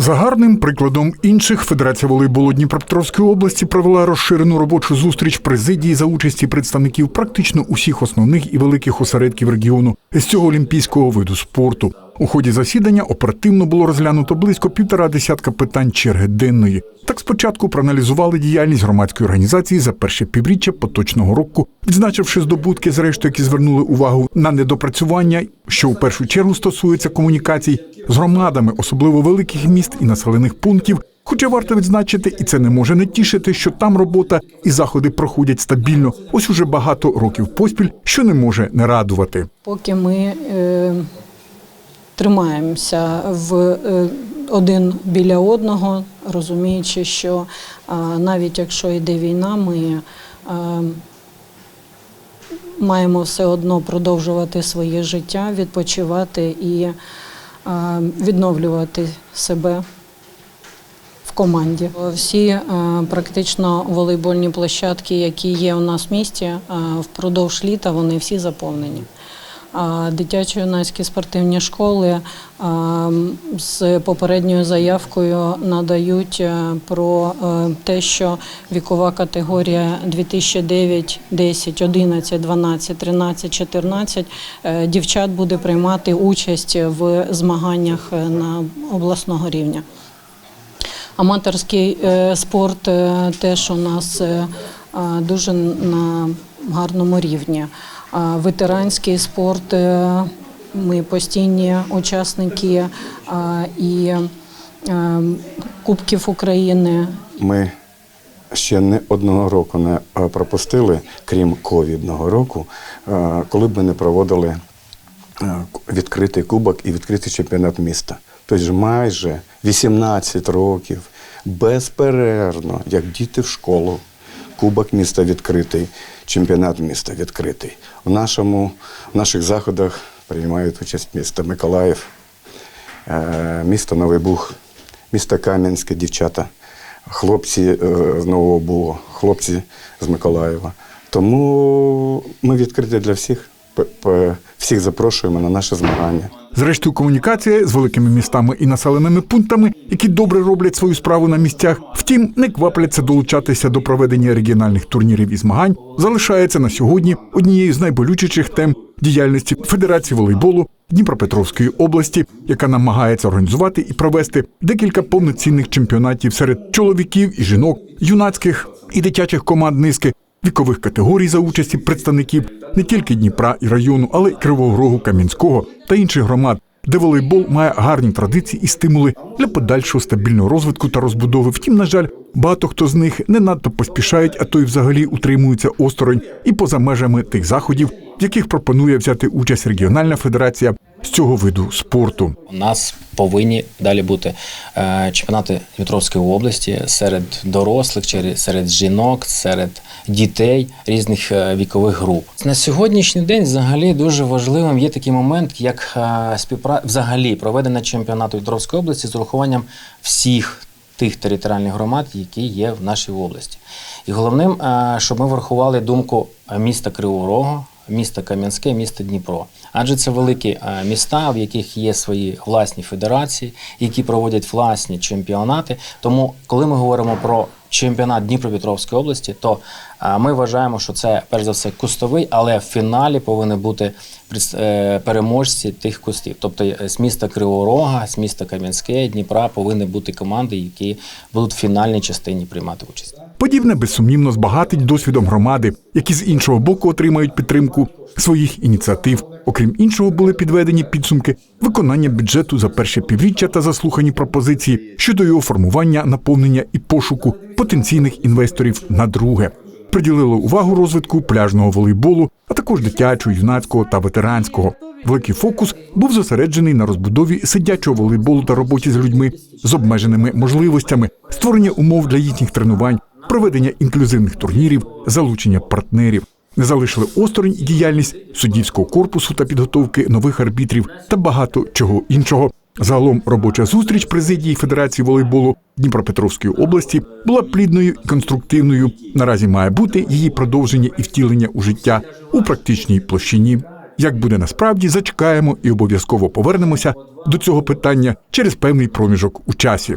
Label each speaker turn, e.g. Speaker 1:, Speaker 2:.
Speaker 1: За гарним прикладом інших Федерація волейболу Дніпропетровської області провела розширену робочу зустріч президії за участі представників практично усіх основних і великих осередків регіону з цього олімпійського виду спорту. У ході засідання оперативно було розглянуто близько півтора десятка питань черги денної. Так спочатку проаналізували діяльність громадської організації за перше півріччя поточного року, відзначивши здобутки, зрештою, які звернули увагу на недопрацювання, що у першу чергу стосується комунікацій з громадами, особливо великих міст і населених пунктів. Хоча варто відзначити, і це не може не тішити, що там робота і заходи проходять стабільно, ось уже багато років поспіль, що не може не радувати.
Speaker 2: Поки ми е, тримаємося в е, один біля одного, розуміючи, що е, навіть якщо йде війна, ми е, маємо все одно продовжувати своє життя, відпочивати і відновлювати себе в команді. Всі практично волейбольні площадки, які є у нас в місті, впродовж літа вони всі заповнені. Дитячо-юнацькі спортивні школи з попередньою заявкою надають е, про е, те, що вікова категорія 2009, 10, 11, 12, 13, 14 е, дівчат буде приймати участь в змаганнях е, на обласного рівня. Аматорський спорт теж у нас дуже на гарному рівні. Ветеранський спорт ми постійні учасники і Кубків України.
Speaker 3: Ми ще не одного року не пропустили, крім ковідного року, коли б ми не проводили відкритий кубок і відкритий чемпіонат міста. Тобто майже 18 років безперервно, як діти в школу, кубок міста відкритий, чемпіонат міста відкритий. У нашому, в наших заходах приймають участь місто Миколаїв, е, місто Новий Буг, місто Кам'янське, дівчата, хлопці е, з Нового Бугу, хлопці з Миколаєва. Тому ми відкриті для всіх. Всіх запрошуємо на наше змагання.
Speaker 1: Зрештою, комунікація з великими містами і населеними пунктами, які добре роблять свою справу на місцях, втім не квапляться долучатися до проведення регіональних турнірів і змагань, залишається на сьогодні однією з найболючіших тем діяльності Федерації волейболу Дніпропетровської області, яка намагається організувати і провести декілька повноцінних чемпіонатів серед чоловіків і жінок, юнацьких і дитячих команд низки. Вікових категорій за участі представників не тільки Дніпра і району, але й Кривого Рогу, Кам'янського та інших громад, де волейбол має гарні традиції і стимули для подальшого стабільного розвитку та розбудови. Втім, на жаль, багато хто з них не надто поспішають, а то й взагалі утримуються осторонь і поза межами тих заходів, в яких пропонує взяти участь регіональна федерація цього виду спорту.
Speaker 4: У нас повинні далі бути е, чемпіонати Дніпровської області серед дорослих, серед жінок, серед дітей різних е, вікових груп. На сьогоднішній день взагалі дуже важливим є такий момент, як е, співпра... взагалі проведення чемпіонату Дніпровської області з урахуванням всіх тих територіальних громад, які є в нашій області. І головним, щоб ми врахували думку міста Кривого Рогу, міста Кам'янське, міста Дніпро. Адже це великі е, міста, в яких є свої власні федерації, які проводять власні чемпіонати. Тому, коли ми говоримо про чемпіонат Дніпропетровської області, то е, ми вважаємо, що це перш за все кустовий, але в фіналі повинні бути е, переможці тих кустів. Тобто е, з міста Кривого Рога, з міста Кам'янське, Дніпра повинні бути команди, які будуть в фінальній частині приймати участь.
Speaker 1: Подібне безсумнівно збагатить досвідом громади, які з іншого боку отримають підтримку своїх ініціатив. Окрім іншого, були підведені підсумки виконання бюджету за перше півріччя та заслухані пропозиції щодо його формування, наповнення і пошуку потенційних інвесторів на друге. Приділили увагу розвитку пляжного волейболу, а також дитячого, юнацького та ветеранського. Великий фокус був зосереджений на розбудові сидячого волейболу та роботі з людьми з обмеженими можливостями, створення умов для їхніх тренувань, проведення інклюзивних турнірів, залучення партнерів. Не залишили осторонь і діяльність суддівського корпусу та підготовки нових арбітрів та багато чого іншого. Загалом робоча зустріч президії Федерації волейболу Дніпропетровської області була плідною і конструктивною. Наразі має бути її продовження і втілення у життя у практичній площині. Як буде насправді, зачекаємо і обов'язково повернемося до цього питання через певний проміжок у часі.